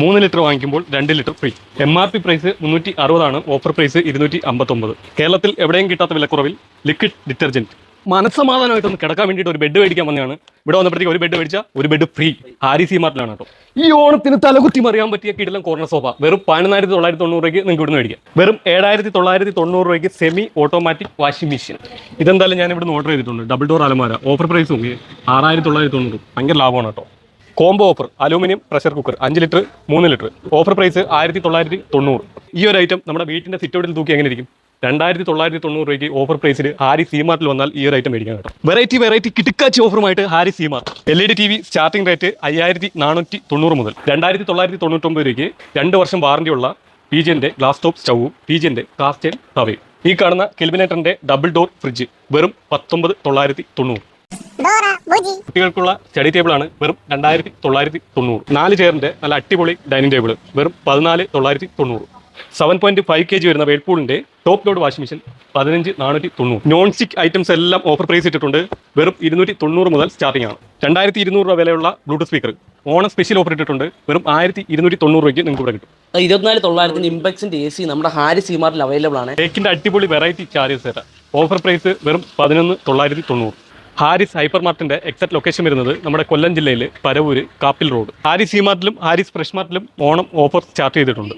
മൂന്ന് ലിറ്റർ വാങ്ങിക്കുമ്പോൾ രണ്ട് litre free M R P price മുന്നൂറ്റി അറുപതാണ് ഓഫർ പ്രൈസ് ഇരുന്നൂറ്റി അമ്പത്തൊമ്പത് കേരളത്തിൽ എവിടെയും കിട്ടാത്ത വിലക്കുറവിൽ ലിക്വിഡ് ഡിറ്റർജന്റ് മനസ്സമാധാനമായിട്ടൊന്ന് കിടക്കാൻ വേണ്ടിയിട്ട് ഒരു ബെഡ് മേടിക്കാൻ വന്നതാണ്. ഇവിടെ വന്നപ്പോഴത്തേക്ക് ഒരു ബെഡ് മേടിച്ചാൽ ഒരു ബെഡ് ഫ്രീ ഹാരി സി മാർട്ടിലാണ് കേട്ടോ. ഈ ഓണത്തിന് തലകുത്തി മറിയാൻ പറ്റിയ കിടലം കോർണർ സോഫ വെറും പതിനായിരത്തി തൊള്ളായിരത്തി തൊണ്ണൂറ് രൂപയ്ക്ക് നിങ്ങൾക്ക് ഇവിടുന്ന് മേടിക്കാം. വെറും ഏഴായിരത്തി തൊള്ളായിരത്തി തൊണ്ണൂറ് രൂപയ്ക്ക് സെമി ഓട്ടോമാറ്റിക് വാഷിംഗ് മെഷീൻ ഇതെന്തായാലും ഞാൻ ഇവിടുന്ന് ഓർഡർ ചെയ്തിട്ടുണ്ട്. ഡബിൾ ഡോർ അലമാര. ഓഫർ പ്രൈസ് നോക്കി ആറായിരത്തി തൊള്ളായിരത്തി തൊണ്ണൂറ് ഭയങ്കര ലാഭമാണ് കേട്ടോ. Combo offer aluminium pressure cooker അഞ്ച് ലിറ്റർ മൂന്ന് ലിറ്റർ. ഓഫർ പ്രൈസ് ആയിരത്തി തൊള്ളായിരത്തി തൊണ്ണൂറ് ഈ ഒരു ഐറ്റം നമ്മുടെ വീട്ടിന്റെ സിറ്റൗട്ടിൽ തൂക്കി എങ്ങനെ ഇരിക്കും? രണ്ടായിരത്തി തൊള്ളായിരത്തി തൊണ്ണൂറ് രൂപയ്ക്ക് ഓഫർ പ്രൈസിൽ ഹാരി സീമാർട്ടിൽ വന്നാൽ ഈ ഒരു ഐറ്റം മേടിക്കാൻ കേട്ടോ. വെറൈറ്റി വെറൈറ്റി കിടുക്കാച്ചി ഓഫറുമായിട്ട് Hari C mart L E D T V starting rate അയ്യായിരത്തി നാനൂറ്റി തൊണ്ണൂറ് മുതൽ രണ്ടായിരത്തി തൊള്ളായിരത്തി തൊണ്ണൂറ്റൊമ്പത് രൂപയ്ക്ക് രണ്ട് വർഷം വാറണ്ടിയുള്ള പി ജിന്റെ ഗ്ലാസ് ടോപ്പ് സ്റ്റൗവും പി ജിന്റെ കാസ്റ്റൈൽ തവയും. ഈ കാണുന്ന കെൽവിനേറ്ററിന്റെ ഡബിൾ ഡോർ ഫ്രിഡ്ജ് വെറും പത്തൊമ്പത് തൊള്ളായിരത്തി തൊണ്ണൂറ് കുട്ടികൾക്കുള്ള സ്റ്റഡി ടേബിൾ ആണ് വെറും രണ്ടായിരത്തി തൊള്ളായിരത്തി തൊണ്ണൂറ്. നാല് ചെയറിന്റെ നല്ല അടിപൊളി ഡൈനിങ് ടേബിൾ വെറും പതിനാല് തൊള്ളായിരത്തി തൊണ്ണൂറ്. Seven point five K G വരുന്ന വേൾപൂളിന്റെ ടോപ്പ് ലോഡ് വാഷിംഗ് മെഷീൻ പതിനഞ്ച് നാനൂറ്റി തൊണ്ണൂറ്. നോൺ സ്റ്റിക് ഐറ്റംസ് എല്ലാം ഓഫർ പ്രൈസ് ഇട്ടിട്ടുണ്ട്. വെറും ഇരുന്നൂറ്റി തൊണ്ണൂറ് മുതൽ സ്റ്റാർട്ടിംഗ് ആണ്. രണ്ടായിരത്തി ഇരുന്നൂറ് രൂപ വിലയുള്ള Bluetooth speaker Onam special offer ഇട്ടിട്ടുണ്ട്. വെറും ആയിരത്തി ഇരുന്നൂറ്റി തൊണ്ണൂറ് രൂപയ്ക്ക് നിങ്ങൾക്ക് ഇവിടെ കിട്ടും. ഇരുപത്തിനാല് തൊള്ളായിരത്തി ഇമ്പക്സിന്റെ എ സി നമ്മുടെ ഹാരി സിമാറിൽ അവൈലബിൾ ആണ്. തേക്കിന്റെ അടിപൊളി വെറൈറ്റി ചാർജസ് തരാം ഓഫർ പ്രൈസ് വെറും പതിനൊന്ന് തൊള്ളായിരത്തി തൊണ്ണൂറ്. ഹാരിസ് ഹൈപ്പർ മാർട്ടിന്റെ എക്സാക്ട് ലൊക്കേഷൻ വരുന്നത് നമ്മുടെ കൊല്ലം ജില്ലയിലെ പരവൂര് കാപ്പിൽ റോഡ്. ഹാരിസ് സി മാർട്ടിലും ഹാരിസ് ഫ്രഷ് മാർട്ടിലും ഓണം ഓഫർ സ്റ്റാർട്ട് ചെയ്തിട്ടുണ്ട്.